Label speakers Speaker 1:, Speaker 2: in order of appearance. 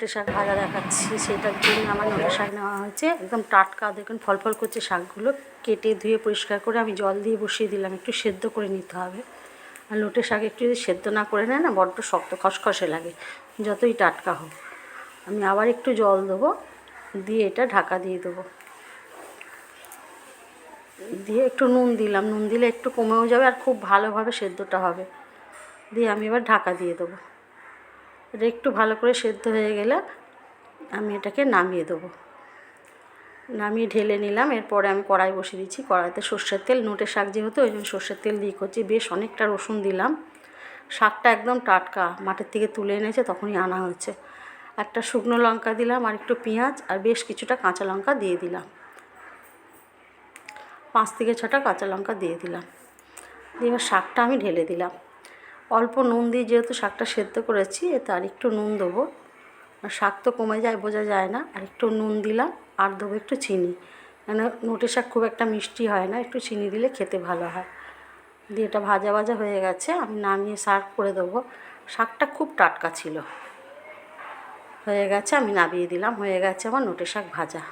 Speaker 1: নোটে শাক ভাজা দেখাচ্ছি, সেটার জন্য আমার নোটে শাক নেওয়া হয়েছে। একদম টাটকা, দেখুন, ফল ফল করছে শাকগুলো। কেটে ধুয়ে পরিষ্কার করে আমি জল দিয়ে বসিয়ে দিলাম, একটু সেদ্ধ করে নিতে হবে। আর লোটে শাক একটু যদি সেদ্ধ না করে নেয় না, বড্ড শক্ত খসখসে লাগে, যতই টাটকা হোক। আমি আবার একটু জল দেবো, দিয়ে এটা ঢাকা দিয়ে দেবো। দিয়ে একটু নুন দিলাম, নুন দিলে একটু কমেও যাবে আর খুব ভালোভাবে সেদ্ধটা হবে। দিয়ে আমি এবার ঢাকা দিয়ে দেবো। এটা একটু ভালো করে সেদ্ধ হয়ে গেলে আমি এটাকে নামিয়ে দেবো। নামিয়ে ঢেলে নিলাম, এরপরে আমি কড়াই বসিয়ে দিচ্ছি। কড়াইতে সর্ষের তেল, নোটে শাক যেহেতু, ওই জন্য সর্ষের তেল দিয়ে করছি। বেশ অনেকটা রসুন দিলাম। শাকটা একদম টাটকা, মাঠের থেকে তুলে এনেছে, তখনই আনা হয়েছে। একটা শুকনো লঙ্কা দিলাম আর একটু পেঁয়াজ আর বেশ কিছুটা কাঁচা লঙ্কা দিয়ে দিলাম। পাঁচ থেকে ছটা কাঁচা লঙ্কা দিয়ে দিলাম। এবার শাকটা আমি ঢেলে দিলাম। অল্প নুন দিয়ে যেহেতু শাকটা সেদ্ধ করেছি, এতে আর একটু নুন দেবো। আর শাক তো কমে যায়, বোঝা যায় না। আর একটু নুন দিলাম, আর দেবো একটু চিনি। কেন নোটে শাক খুব একটা মিষ্টি হয় না, একটু চিনি দিলে খেতে ভালো হয়। দিয়ে এটা ভাজা ভাজা হয়ে গেছে, আমি নামিয়ে সার্ভ করে দেবো। শাকটা খুব টাটকা ছিল। হয়ে গেছে, আমি নামিয়ে দিলাম, হয়ে গেছে আমার নোটে শাক ভাজা।